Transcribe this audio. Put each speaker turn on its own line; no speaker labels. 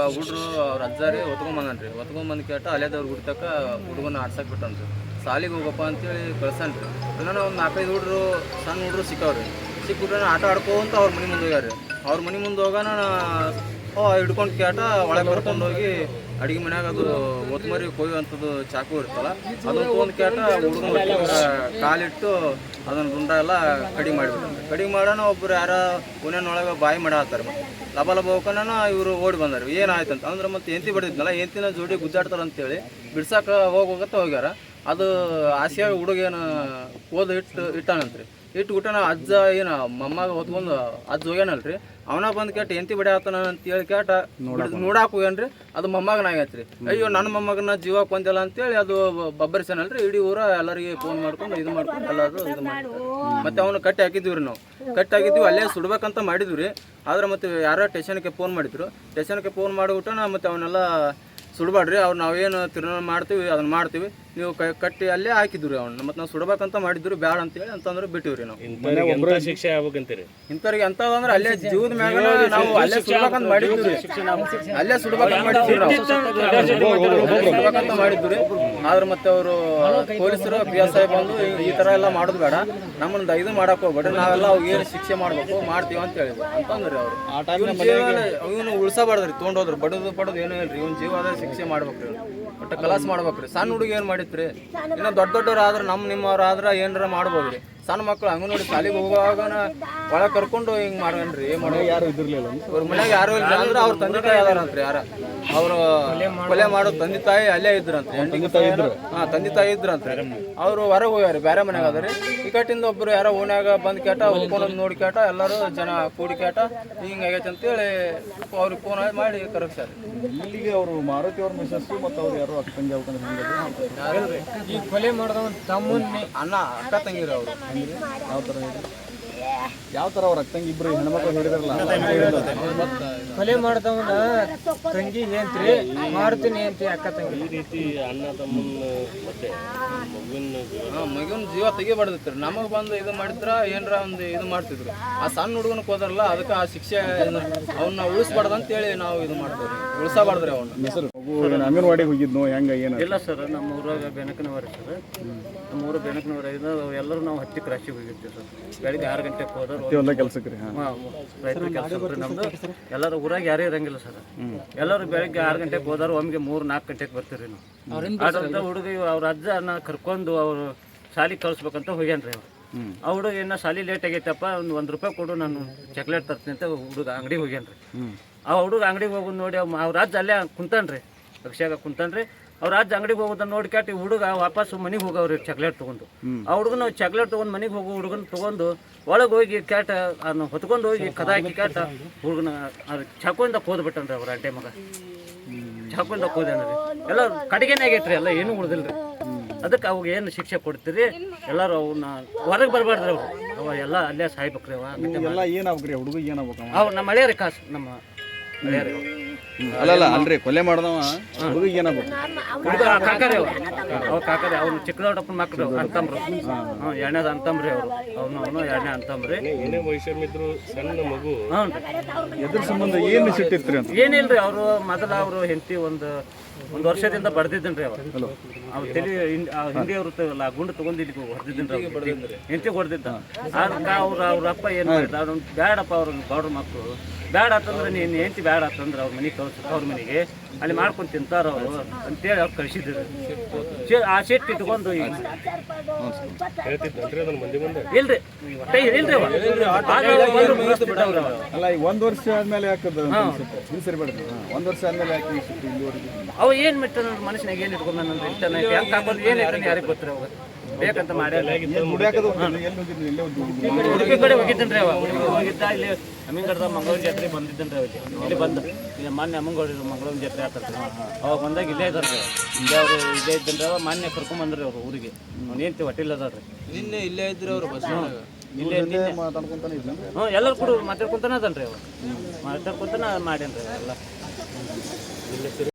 ಅವ್ರ ಅಜ್ಜಾರಿ ಹೊತ್ಕೊಂಬಂದ್ರಿ ಹೊತ್ಕೊಂಬಂದು ಕೇಟ ಅಲ್ಲೇದವ್ರ ಹುಡ್ತಕ್ಕ ಹುಡುಗನ ಆಡ್ಸಕ್ ಬಿಟ್ಟನ್ರಿ ಸಾಲಿಗೆ ಹೋಗಪ್ಪ ಅಂತೇಳಿ ಕಳ್ಸನ್ರಿ. ನಾನು ಒಂದು ನಾಲ್ಕೈದು ಹುಡ್ರು ಸಣ್ಣ ಹುಡ್ರು ಸಿಕ್ಕವ್ರಿ. ಸಿಕ್ಬಿಟ್ರೆ ಆಟ ಆಡ್ಕೊಂತ ಅವ್ರ ಮನೆ ಮುಂದೆ ಹೋಗ್ಯಾರ ಅವ್ರ ಮನೆ ಮುಂದೆ ಹೋಗೋಣ ಹಿಡ್ಕೊಂಡು ಕೇಟ ಒಳಗೆ ಕರ್ಕೊಂಡು ಹೋಗಿ ಅಡಿಗೆ ಮನ್ಯಾಗ ಅದು ಒತ್ಮರಿ ಕೊಯ್ಯುವಂಥದ್ದು ಚಾಕು ಇರ್ತಲ್ಲ, ಅದನ್ನ ತೊಗೊಂಡು ಕೇಟ ಹುಡುಗನ ಕಾಲಿಟ್ಟು ಅದನ್ನ ಗುಂಡ ಎಲ್ಲ ಕಡಿಮೆ ಮಾಡಿಬಿಡ್ತಾರೆ. ಕಡಿಮೆ ಮಾಡೋಣ ಒಬ್ರು ಯಾರೋ ಒಳಗೆ ಬಾಯಿ ಮಾಡಾತಾರೆ ಲಬ ಲಬ ಹೋಗೋಣ ಇವರು ಓಡಿ ಬಂದರು. ಏನಾಯ್ತು ಅಂತ ಅಂದ್ರೆ ಮತ್ತೆ ಎಂತಿ ಬಡಿದ್ನಲ್ಲ ಎಂತಿನ ಜೋಡಿ ಗುದ್ದಾಡ್ತಾರ ಅಂತೇಳಿ ಬಿಡ್ಸಾಕ ಹೋಗೋಗತ್ತ ಹೋಗ್ಯಾರ. ಅದು ಆಸೆಯಾಗ ಹುಡುಗೇನು ಓದ್ ಇಟ್ಟು ಇಟ್ಟಾನಂತ್ರಿ. ಇಟ್ಟು ಊಟನ ಅಜ್ಜ ಏನು ಮೊಮ್ಮಗ ಹೊತ್ಕೊಂಡು ಅಜ್ಜ ಹೋಗ್ಯಾನಲ್ರಿ. ಅವನ ಬಂದ್ ಕೇಟ ಎಂತಿ ಬಡಿ ಆತನ ಅಂತೇಳಿ ಕೇಟ ನೋಡಾಕ್ ಹೋಗ್ಯಾನ್ರಿ. ಅದು ಮೊಮ್ಮಗನಾಗೈತ್ರಿ ಅಯ್ಯೋ ನನ್ನ ಮೊಮ್ಮಗನ ಜೀವ ಕೊಂದಿಲ್ಲ ಅಂತೇಳಿ ಅದು ಬಬ್ಬರಿಸನಲ್ರಿ. ಇಡೀ ಊರ ಎಲ್ಲರಿಗೆ ಫೋನ್ ಮಾಡ್ಕೊಂಡು ಇದು ಮಾಡ್ಕೊಂಡು ಎಲ್ಲದು ಇದು ಮಾಡ್ತಾರೆ. ಮತ್ತೆ ಅವನು ಕಟ್ಟಿ ಹಾಕಿದ್ವಿ ರೀ ನಾವು. ಕಟ್ಟಿ ಹಾಕಿದ್ವಿ ಅಲ್ಲೇ ಸುಡ್ಬೇಕಂತ ಮಾಡಿದ್ವಿ ರೀ. ಆದ್ರೆ ಮತ್ತೆ ಯಾರೋ ಟೇಷನ್ಗೆ ಫೋನ್ ಮಾಡಿದ್ರು. ಸ್ಟೇಷನ್ಗೆ ಫೋನ್ ಮಾಡಿಬಿಟ್ಟು ಮತ್ತೆ ಅವನ್ನೆಲ್ಲ ಸುಡಬೇಡ್ರಿ ಅವ್ರು ನಾವೇನು ತಿರ್ನ ಮಾಡ್ತೀವಿ ಅದನ್ನ ಮಾಡ್ತೀವಿ ನೀವು ಕೈ ಕಟ್ಟಿ ಅಲ್ಲೇ ಹಾಕಿದ್ವಿ ಅವ್ನ ಮತ್ತೆ ನಾವು ಸುಡಬೇಕಂತ ಮಾಡಿದ್ರು ಬ್ಯಾಡ ಅಂತೇಳಿ ಅಂತಂದ್ರೆ ಬಿಟ್ಟಿವ್ರಿ ನಾವು
ಶಿಕ್ಷೆ ಆಗ್ಬೇಕಂತೀರಿ
ಇಂಥವ್ರಿಗೆ ಅಂತದಂದ್ರೆ ಅಲ್ಲೇ ಜೀವದ ಮ್ಯಾಗ ನಾವು ಅಲ್ಲೇ ಸುಡ್ಬೇಕಂತ ಮಾಡಿದ್ವಿ. ಅಲ್ಲೇ ಸುಡ್ಬೇಕಂತ ಮಾಡಿದ್ವಿ ನಾವು ಸುಡ್ಬೇಕಂತ ಮಾಡಿದ್ವಿ ಆದ್ರೆ ಮತ್ತೆ ಅವರು ಪೊಲೀಸರು ಪಿ ಎಸ್ ಐ ಬಂದು ಈ- ಥರ ತರ ಎಲ್ಲ ಮಾಡೋದು ಬೇಡ ನಮ್ಮನ್ನ ಇದು ಮಾಡಕ್ ಹೋಗ್ಬೇಡ್ರಿ ನಾವೆಲ್ಲ ಅವ್ರಿಗೆ ಏನು ಶಿಕ್ಷೆ ಮಾಡ್ಬೇಕು ಮಾಡ್ತೀವಿ ಅಂತ ಹೇಳಿದ್ರು ಅಂತಂದ್ರಿ ಅವ್ರು ಇವ್ನ ಉಳ್ಸಬಾರ್ದ್ರಿ ತೊಗೊಂಡೋದ್ರು ಬಡದು ಪಡೋದು ಏನೂ ಇಲ್ರಿ ಇವ್ನ ಜೀವ ಶಿಕ್ಷೆ ಮಾಡ್ಬೇಕ್ರಿ. ಒಟ್ಟು ಕಲಾಸ್ ಮಾಡ್ಬೇಕ್ರಿ. ಸಣ್ಣ ಹುಡುಗ ಏನು ಮಾಡಿತ್ರಿ? ಇನ್ನೂ ದೊಡ್ಡ ದೊಡ್ಡವ್ರು ಆದ್ರೆ ನಮ್ಮ ನಿಮ್ಮವ್ರು ಆದ್ರೆ ಏನಾರ ಮಾಡ್ಬೋದ್ರಿ? ಸಣ್ಣ ಮಕ್ಳು ನೋಡಿ ಶಾಲೆಗೆ ಹೋಗುವಾಗ ಒಳಗೆ ಕರ್ಕೊಂಡು ಹಿಂಗ್ ಮಾಡ್ರಿ ಮನೆಯಾಗ ಮಾಡೋ
ಯಾರು ಇದ್ರಲಿಲ್ಲ
ಅವ್ರ ಮನ್ಯಾಗ ಯಾರು ಇಲ್ಲ ಅಂದ್ರೆ ಅವ್ರ ತಂದೆ ತಾಯಿ ಅದಾರಂತ್ರಿ ಯಾರ? ಅವರು ಕೊಲೆ ಮಾಡೋ ತಂದೆ ತಾಯಿ ಅಲ್ಲೇ ಇದ್ರಂತ್ರಿ. ತಂದೆ ತಾಯಿ ಇದ್ರು? ಹಾ ತಂದೆ ತಾಯಿ ಇದ್ರಂತ್ರಿ. ಅವ್ರು ಹೊರಗೆ ಹೋಗ್ಯಾರ ಬೇರೆ ಮನ್ಯಾಗ ಅದ್ರಿ. ಈ ಕಟ್ಟಿಂದ ಒಬ್ರು ಯಾರೋ ಓನ್ಯಾಗ ಬಂದ್ ಕೇಟ ಹೋಗ್ಕೊಂಡು ನೋಡಿ ಕೇಟ ಎಲ್ಲರೂ ಜನ ಕೂಡಿ ಕೇಟ ಹಿಂಗ್ ಆಗೈತೆ ಅಂತೇಳಿ ಅವ್ರಿಗೆ ಫೋನ್ ಮಾಡಿ ಕರಗ್ಸಾರ
ಇಲ್ಲಿಗೆ ಅವರು ಮಾರುತಿ ಅವ್ರ ಮಿಸಸ್ ಮತ್ತು ಅವ್ರು ಯಾರು ಅಕ್ಕ ತಂಗಿ
ಈ ಕೊಲೆ ಮಾಡಿದವನ್ ತಮ್ಮನ್ನ
ಅಣ್ಣ ಅಕ್ಕ ತಂಗಿರ ಅವ್ರು.
ಯಾವ ತರ ಹೇಳಿ? ಯಾವ ಥರ ಅವ್ರ ಅಕ್ಕ ತಂಗಿ ಇಬ್ಬರು ಹೆಣ್ಮಕ್ಳು ಹೇಳಿದ್ರಲ್ಲ
ಕೊಲೆ ಮಾಡಿದವನ ತಂಗಿ ಏನ್ರಿ? ಮಾಡ್ತೀನಿ ಅಂತ ಅಕ್ಕ ತಂಗಿ.
ಈ ರೀತಿ ಅಣ್ಣ ತಮ್ಮನ ಮತ್ತೆ ಮಗುವಿನ
ಹಾ. ಮಗುನ್ ಜೀವ ತೆಗಿಬಾರ್ದಿತ್ರಿ. ನಮಗ್ ಬಂದು ಇದು ಮಾಡಿದ್ರ ಏನ್ರ ಒಂದು ಇದು ಮಾಡ್ತಿದ್ರು. ಆ ಸಣ್ಣ ಹುಡುಗನ ಹೋದ್ರಲ್ಲ ಅದಕ್ಕೆ ಆ ಶಿಕ್ಷೆ ಅವನ್ನ ಉಳಿಸ್ಬಾರ್ದಂತೇಳಿ ನಾವು ಇದು ಮಾಡ್ತೀವಿ ಉಳಿಸಬಾರ್ದ್ರಿ ಅವನ್ನ
ಹೆಸರು? ಅಂಗನವಾಡಿಗೆ ಹೋಗಿದ್ನೋ ಹೆಂಗ ಏನು
ಇಲ್ಲ ಸರ್ ನಮ್ಮ ಊರಾಗ ಬೆನಕನವರ ಸರ್. ನಮ್ಮ ಊರು ಬೆನಕನವರ ಎಲ್ಲರೂ ನಾವು ಹತ್ತಿ ಕ್ರಾಶಿ ಹೋಗಿರ್ತೀವಿ ಸರ್. ಬೆಳಿಗ್ಗೆ ಆರು ಗಂಟೆಗೆ ಹೋದ್ರೆ
ಎಲ್ಲ ಕೆಲಸಕ್ಕೆ ರೀ ಹಾಂ.
ರೈತರ ಕೆಲಸ ನಮ್ದು ಎಲ್ಲರೂ ಊರಾಗ ಯಾರೇ ಇರಂಗಿಲ್ಲ ಸರ್. ಎಲ್ಲರೂ ಬೆಳಿಗ್ಗೆ ಆರು ಗಂಟೆಗೆ ಹೋದಾರು ಒಮ್ಗೆ ಮೂರು ನಾಲ್ಕು ಗಂಟೆಗೆ ಬರ್ತೀರಿ ನಾವು. ಅದರಿಂದ ಹುಡುಗ ಅವ್ರ ಅಜ್ಜನ ಕರ್ಕೊಂಡು ಅವರು ಶಾಲೆಗೆ ಕಳಿಸ್ಬೇಕಂತ ಹೋಗ್ಯಾನ್ರಿ ಅವ್ರು. ಆ ಹುಡುಗ ಇನ್ನ ಶಾಲಿ ಲೇಟ್ ಆಗೈತಪ್ಪ ಒಂದು ಒಂದು ರೂಪಾಯಿ ಕೊಡು ನಾನು ಚಾಕ್ಲೇಟ್ ತರ್ತೀನಿ ಅಂತ ಹುಡುಗ ಅಂಗಡಿಗೆ ಹೋಗ್ಯಾನ್ರಿ. ಆ ಹುಡುಗ ಅಂಗಡಿಗೆ ಹೋಗೋದು ನೋಡಿ ಅವ್ ಅವ್ರ ಅಜ್ಜ ಅಲ್ಲೇ ಕುಂತಾನ್ರಿ. ರಿಕ್ಷಾಗ ಕುಂತನ್ರಿ. ಅವ್ರ ಅಜ್ಜ ಅಂಗಡಿಗೆ ಹೋಗೋದನ್ನ ನೋಡಿ ಈ ಹುಡುಗ ವಾಪಸ್ ಮನೆಗೆ ಹೋಗವ್ರಿ ಚಾಕ್ಲೇಟ್ ತೊಗೊಂಡು. ಆ ಹುಡುಗನ ಚಾಕ್ಲೇಟ್ ತೊಗೊಂಡು ಮನೆಗೆ ಹೋಗೋ ಹುಡುಗನ ತಗೊಂಡು ಒಳಗೆ ಹೋಗಿ ಕ್ಯಾಟ್ ಅದನ್ನ ಹೊತ್ಕೊಂಡು ಹೋಗಿ ಕದ ಹಾಕಿ ಕ್ಯಾಟ ಹುಡುಗನ ಅದು ಚಾಕುವಿಂದ ಕೋದ್ಬಿಟ್ಟನ್ರಿ ಅವ್ರ ಅಡ್ಡೆ ಮಗ. ಚಾಕುವಿಂದ ಕೋದೇನ್ರಿ ಎಲ್ಲ ಕಡೆಗೇನೆ ಆಗೈತ್ರಿ ಎಲ್ಲ ಏನು ಉಳ್ದಿಲ್ರಿ. ಅದಕ್ಕೆ ಅವಾಗ ಏನು ಶಿಕ್ಷೆ ಕೊಡ್ತೀರಿ? ಎಲ್ಲರೂ ಅವನ್ನ ಹೊರಗೆ ಬರಬಾರ್ದ್ರಿ ಅವ್ರು. ಅವ ಎಲ್ಲ ಅಲ್ಲೇ ಸಾಯ್ಬೇಕ್ರಿ ಅವ.
ಏನಾಗ್ಬೇಕ್ರಿ ಹುಡುಗ ಏನಾಗ್ಬೇಕು
ಅವ್ ನಮ್ಮ ಹಳೆಯರಿ ಕಾಸು ನಮ್ಮ
ಅಲ್ಲಲ್ಲ ಅಲ್ರಿ ಕೊಲೆ ಮಾಡ್ದವ ಹುಡುಗಿಗೆ ಏನಾಗ್ಬೇಕು
ಹುಡುಗ ಕಾಕಾರಿ ಅವ್ರು. ಕಾಕಾರಿ ಚಿಕ್ಕದೊಡ್ಡಪ್ಪನ ಮಕ್ಕಳು ಅಂತಂಬ್ರು. ಹ್ಞೂ ಎರಡನೇದು ಅಂತಂಬ್ರಿ ಅವರು. ಅವನು ಅವನು ಎರಡನೇ ಅಂತಂಬ್ರಿ.
ಏನೇ ವೈಶಮಿದ್ರು ಇದ್ರು ಸಣ್ಣ ಮಗು.
ಹ್ಞೂ
ಎದ್ರ ಸಂಬಂಧ ಏನು ಸಿಟ್ಟಿರ್ತೀರಿ ಅಂತ?
ಏನಿಲ್ರಿ ಅವರು ಮೊದಲ ಅವರು ಹೆಂಡತಿ ಒಂದು ಒಂದು ವರ್ಷದಿಂದ ಬಡ್ದಿದ್ದನ್ರಿ ಅವ. ಅವ್ರು ತಲೆ ಹಿಂದಿ ಅವ್ರು ತಗಲ್ಲ ಗುಂಡು ತಗೊಂಡು ಇಲ್ಲಿ ಹೊಡೆದಿದ್ದನ್ರಿ ಹೆಂಡತಿ ಹೊಡೆದಿದ್ದ. ಅವ್ರ ಅವ್ರ ಅಪ್ಪ ಏನು ಮಾಡಿದ? ಅವ್ರು ಬ್ಯಾಡಪ್ಪ ಅವ್ರ ಗೌಡ್ರ ಮಕ್ಕಳು ಬೇಡ ಅಂತಂದ್ರೆ ನೀನು ಹೆಂಡತಿ ಬೇಡ ಅಂತಂದ್ರೆ ಅವ್ರ ಮನೆಗೆ ಕಳ್ಸಿ ಅವ್ರ ಮನೆಗೆ. ಅಲ್ಲಿ ಮಾಡ್ಕೊಂಡು ತಿಂತಾರ ಅವರು. ಅಂತೇಳಿ ಅವ್ರು ಕಳಿಸಿದ್ರು. ಆ ಶೆಟ್ ಇಟ್ಕೊಂಡು ಇಲ್ರಿ. ಇಲ್ರಿ.
ಅಲ್ಲ ಈಗ ಒಂದು ವರ್ಷ ಆದ್ಮೇಲೆ ಬೇಡ್ರಿ ಒಂದು ವರ್ಷ ಆದ್ಮೇಲೆ
ಅವ ಏನ್ ಮಿಟ್ಟ ಮನುಷ್ಯನಾಗ ಏನ್ ಇಟ್ಕೊಂಡ್ ಇಷ್ಟನ ಹೆಂಗ್ ಹಾಕೋದು ಏನ್ ಇಟ್ಟಾನ ಯಾರಿಗೆ ಗೊತ್ತಿರ ಅವಾಗ? ಬೇಕಂತ ಮಾಡ್ಯಾರ ಹುಡುಗಿ ಕಡೆ ಹೋಗಿದ್ದನ್ರಿ ಅವ? ಹುಡುಗಿ ಹೋಗಿದ್ದ ಇಲ್ಲಿ ಅಮ್ಮಿಗಡದ ಮಂಗಳೂರು ಜಾತ್ರೆ ಬಂದಿದ್ದನ್ರಿ ಅವಾಗ ಇಲ್ಲಿ ಬಂದ. ಇಲ್ಲಿ ಮಾನ್ಯ ಅಮ್ಮಂಗೌಡ ಮಂಗಳೂರು ಜಾತ್ರೆ ಆತಲ್ರಿ ಅವಾಗ ಬಂದಾಗ ಇಲ್ಲೇ ಇದ್ದಾರೆ ಇಲ್ಲೇ ಅವರು. ಇಲ್ಲೇ ಇದ್ದನ್ರಿ ಅವ ಮಾನ್ಯ ಕರ್ಕೊಂಡ್ ಬಂದ್ರಿ ಅವ್ರು ಊರಿಗೆ. ಅವ್ನು ಏನು ಹೊಟ್ಟಿಲ್ಲ ಅದಾರ್ರಿ
ನಿನ್ನೆ ಇಲ್ಲೇ ಇದ್ರು ಅವ್ರು ಬಸ್
ಇಲ್ಲೇ ಹ್ಞೂ ಎಲ್ಲರೂ ಕೂಡ ಮಾತಾಡ್ಕೊಂತಾನೆ ಅದನ್ರಿ ಅವ. ಮಾತಾಡ್ಕೊಂತಾನ ಮಾಡ್ಯಾನ್ರಿ ಎಲ್ಲ